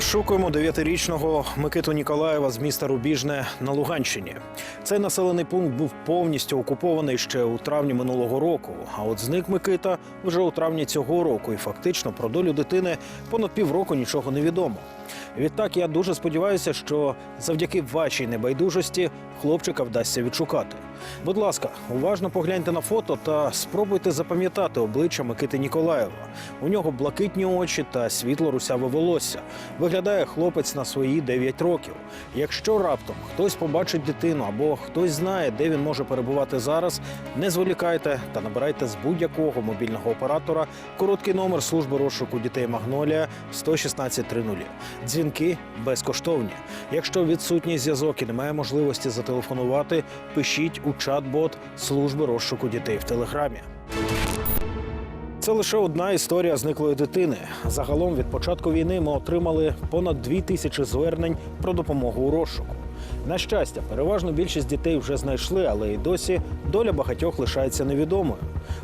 Розшукуємо дев'ятирічного Микиту Ніколаєва з міста Рубіжне на Луганщині. Цей населений пункт був повністю окупований ще у травні минулого року. А от зник Микита вже у травні цього року, і фактично про долю дитини понад півроку нічого не відомо. Відтак я дуже сподіваюся, що завдяки вашій небайдужості хлопчика вдасться відшукати. Будь ласка, уважно погляньте на фото та спробуйте запам'ятати обличчя Микити Ніколаєва. У нього блакитні очі та світло русяве волосся. Виглядає хлопець на свої 9 років. Якщо раптом хтось побачить дитину або хтось знає, де він може перебувати зараз, не зволікайте та набирайте з будь-якого мобільного оператора короткий номер служби розшуку дітей Магнолія 116 30. Дзвінки безкоштовні. Якщо відсутній зв'язок і немає можливості зателефонувати, пишіть у чат-бот служби розшуку дітей в телеграмі. Це лише одна історія зниклої дитини. Загалом від початку війни ми отримали понад дві тисячі звернень про допомогу у розшуку. На щастя, переважно більшість дітей вже знайшли, але й досі доля багатьох лишається невідомою.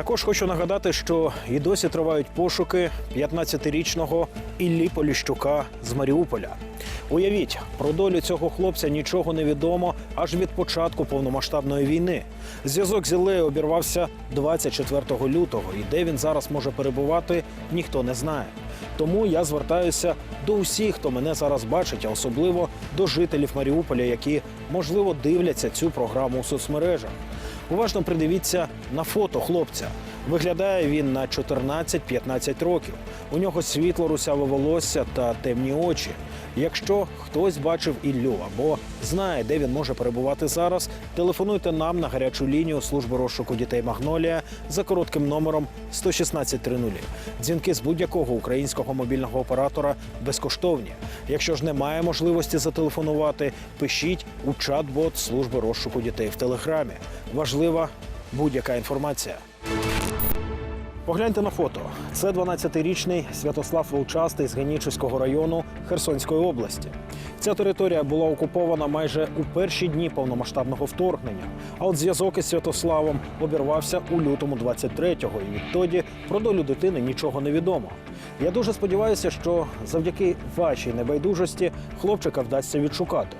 Також хочу нагадати, що і досі тривають пошуки 15-річного Іллі Поліщука з Маріуполя. Уявіть, про долю цього хлопця нічого не відомо аж від початку повномасштабної війни. Зв'язок з Іллею обірвався 24 лютого, і де він зараз може перебувати, ніхто не знає. Тому я звертаюся до усіх, хто мене зараз бачить, а особливо до жителів Маріуполя, які можливо дивляться цю програму у соцмережах. Уважно придивіться на фото хлопця. Виглядає він на 14-15 років. У нього світло русяве волосся та темні очі. Якщо хтось бачив Іллю або знає, де він може перебувати зараз, телефонуйте нам на гарячу лінію служби розшуку дітей Магнолія за коротким номером 11630. Дзвінки з будь-якого українського мобільного оператора безкоштовні. Якщо ж немає можливості зателефонувати, пишіть у чат-бот служби розшуку дітей в телеграмі. Важлива будь-яка інформація. Погляньте на фото. Це 12-річний Святослав Волчастий з Генічеського району Херсонської області. Ця територія була окупована майже у перші дні повномасштабного вторгнення. А от зв'язок із Святославом обірвався у лютому 23-го, і відтоді про долю дитини нічого не відомо. Я дуже сподіваюся, що завдяки вашій небайдужості хлопчика вдасться відшукати.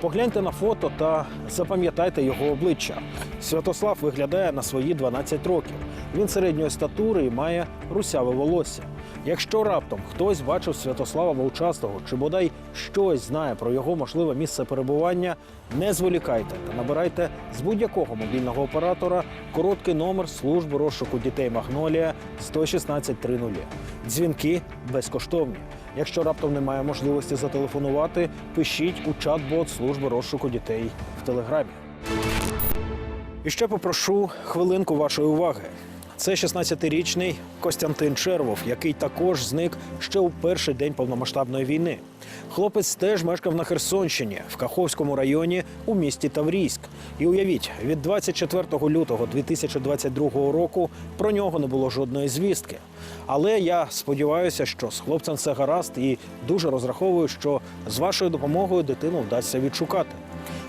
Погляньте на фото та запам'ятайте його обличчя. Святослав виглядає на свої 12 років. Він середньої статури і має русяве волосся. Якщо раптом хтось бачив Святослава Волчастого чи бодай щось знає про його можливе місце перебування, не зволікайте та набирайте з будь-якого мобільного оператора короткий номер служби розшуку дітей Магнолія 11630. Дзвінки безкоштовні. Якщо раптом немає можливості зателефонувати, пишіть у чат-бот служби розшуку дітей в телеграмі. І ще попрошу хвилинку вашої уваги. Це 16-річний Костянтин Червов, який також зник ще у перший день повномасштабної війни. Хлопець теж мешкав на Херсонщині в Каховському районі у місті Таврійськ. І уявіть, від 24 лютого 2022 року про нього не було жодної звістки. Але я сподіваюся, що з хлопцем все гаразд і дуже розраховую, що з вашою допомогою дитину вдасться відшукати.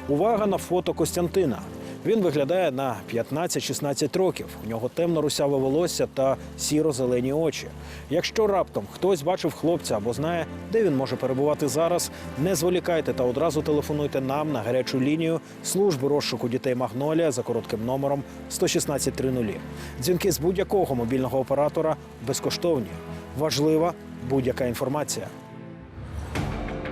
Увага на фото Костянтина. Він виглядає на 15-16 років. У нього темно-русяве волосся та сіро-зелені очі. Якщо раптом хтось бачив хлопця або знає, де він може перебувати зараз, не зволікайте та одразу телефонуйте нам на гарячу лінію служби розшуку дітей Магнолія за коротким номером 11630. Дзвінки з будь-якого мобільного оператора безкоштовні. Важлива будь-яка інформація.